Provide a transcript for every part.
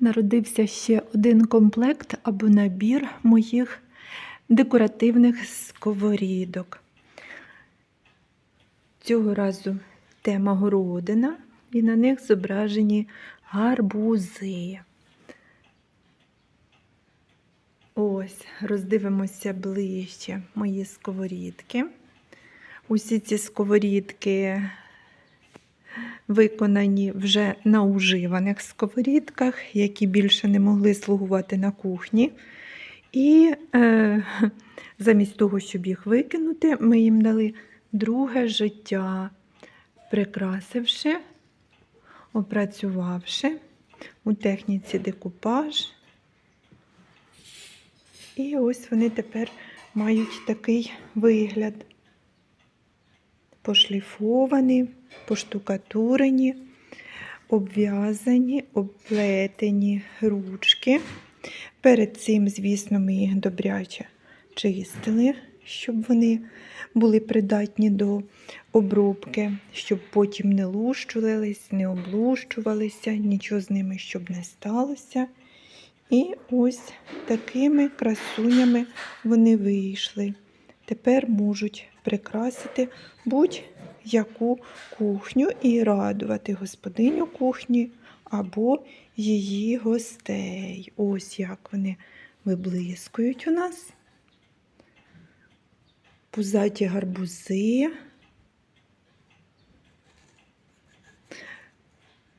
Народився ще один комплект або набір моїх декоративних сковорідок. Цього разу тема городина, і на них зображені гарбузи. Ось, роздивимося ближче мої сковорідки. Усі ці сковорідки виконані вже на уживаних сковорідках, які більше не могли слугувати на кухні. І е, замість того, щоб їх викинути, ми їм дали друге життя, прикрасивши, опрацювавши у техніці декупаж. І ось вони тепер мають такий вигляд. Пошліфовані, поштукатурені, обв'язані, обплетені ручки. Перед цим, звісно, ми їх добряче чистили, щоб вони були придатні до обробки, щоб потім не лущувались, не облущувалися, нічого з ними щоб не сталося. І ось такими красунями вони вийшли. Тепер можуть прикрасити будь-яку кухню і радувати господиню кухні або її гостей. Ось як вони виблискують у нас. Пузаті гарбузи.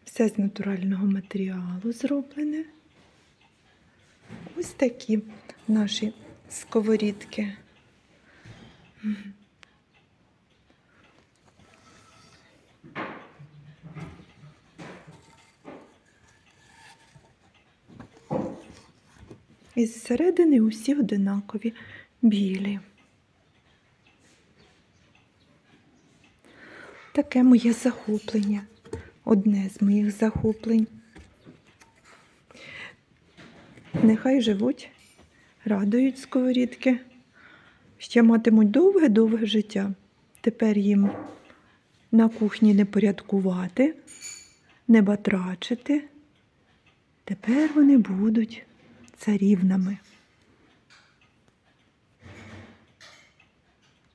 Все з натурального матеріалу зроблене. Ось такі наші сковорідки. І зсередини усі одинакові білі. Таке моє захоплення. Одне з моїх захоплень. Нехай живуть, радують сковорідки, ще матимуть довге-довге життя. Тепер їм на кухні не порядкувати, не батрачити. Тепер вони будуть царівнами.